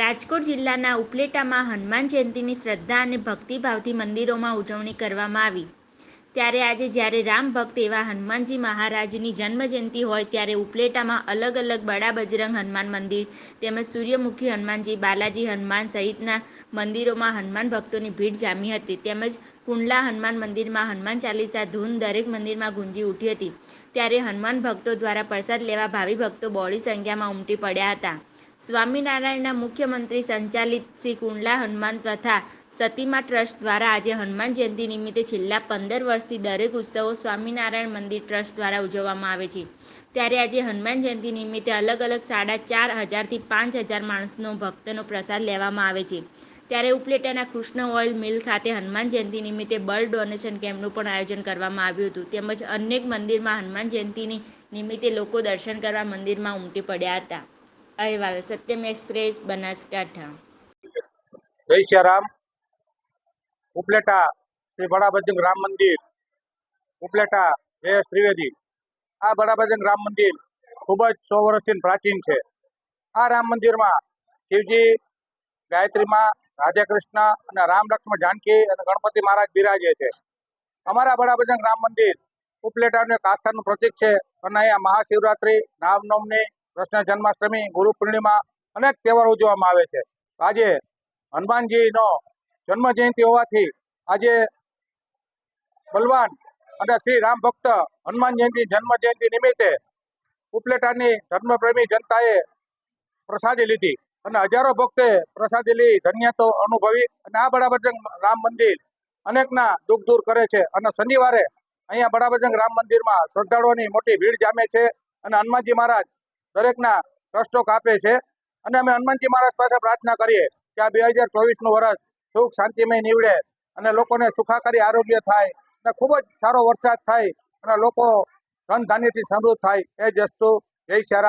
રાજકોટ જિલ્લાના ઉપલેટામાં હનુમાન જયંતીની શ્રદ્ધા અને ભક્તિભાવથી મંદિરોમાં ઉજવણી કરવામાં આવી. ત્યારે આજે જ્યારે રામ ભક્ત એવા હનુમાનજી મહારાજની જન્મજયંતિ હોય ત્યારે ઉપલેટામાં અલગ અલગ બડા બજરંગ હનુમાન મંદિર તેમજ સૂર્યમુખી હનુમાનજી, બાલાજી હનુમાન સહિતના મંદિરોમાં હનુમાન ભક્તોની ભીડ જામી હતી. તેમજ કુંડલા હનુમાન મંદિરમાં હનુમાન ચાલીસા, ધૂન દરેક મંદિરમાં ગુંજી ઉઠી હતી. ત્યારે હનુમાન ભક્તો દ્વારા પ્રસાદ લેવા ભાવિ ભક્તો બહોળી સંખ્યામાં ઉમટી પડ્યા હતા. સ્વામિનારાયણના મુખ્યમંત્રી સંચાલિત શ્રી કુંડલા હનુમાન તથા સતીમા ટ્રસ્ટ દ્વારા આજે હનુમાન જયંતિ નિમિત્તે છેલ્લા પંદર વર્ષથી દરેક ઉત્સવો સ્વામિનારાયણ મંદિર ટ્રસ્ટ દ્વારા ઉજવવામાં આવે છે. ત્યારે આજે હનુમાન જયંતિ નિમિત્તે અલગ અલગ સાડા ચાર હજારથી પાંચ હજાર માણસનો ભક્તનો પ્રસાદ લેવામાં આવે છે. ત્યારે ઉપલેટાના કૃષ્ણ ઓઇલ મિલ ખાતે હનુમાન જયંતિ નિમિત્તે બ્લડ ડોનેશન કેમ્પનું પણ આયોજન કરવામાં આવ્યું હતું. તેમજ અનેક મંદિરમાં હનુમાન જયંતિની નિમિત્તે લોકો દર્શન કરવા મંદિરમાં ઉમટી પડ્યા હતા. અહેવાલ, સત્યમ એક્સપ્રેસ, બનાસકાંઠા. જય શ્રી રામ. ઉપલેટા શ્રી બડા રામ મંદિર, ઉપલેટા જયેશ ત્રિવેદી આ બડા રામ મંદિર ખૂબ જ સો વર્ષથી પ્રાચીન છે. આ રામ મંદિરમાં શિવજી, ગાયત્રીમાં રાધા કૃષ્ણ અને રામ લક્ષ્મણ જાનકી અને ગણપતિ મહારાજ બિરાજે છે. અમારા બડા રામ મંદિર ઉપલેટાનું એક આસ્થાનું પ્રતીક છે. અને અહીંયા મહાશિવરાત્રિ રામનવમી કૃષ્ણ જન્માષ્ટમી, ગુરુ પૂર્ણિમા અનેક તહેવારો ઉજવવામાં આવે છે. આજે હનુમાનજીનો જન્મ જયંતિ હોવાથી આજે બલવાન અને શ્રી રામ ભક્ત હનુમાન જયંતિ જન્મ જયંતિ નિમિત્તે ઉપલેટાની ધર્મપ્રેમી જનતાએ પ્રસાદી લીધી અને હજારો ભક્તે પ્રસાદી લઈ ધન્યતો અનુભવી અને આ બડા રામ મંદિર અનેકના દુઃખ દૂર કરે છે અને શનિવારે અહીંયા બડા રામ મંદિરમાં શ્રદ્ધાળુઓની મોટી ભીડ જામે છે અને હનુમાનજી મહારાજ દરેકના કષ્ટો કાપે છે. અને અમે હનુમાનજી મહારાજ પાસે પ્રાર્થના કરીએ કે આ બે હજાર ચોવીસનું વર્ષ સુખ શાંતિમય નીવડે અને લોકોને સુખાકારી આરોગ્ય થાય અને ખૂબ જ સારો વરસાદ થાય અને લોકો ધન ધાન્યથી સમૃદ્ધ થાય. એ જ વસ્તુ જય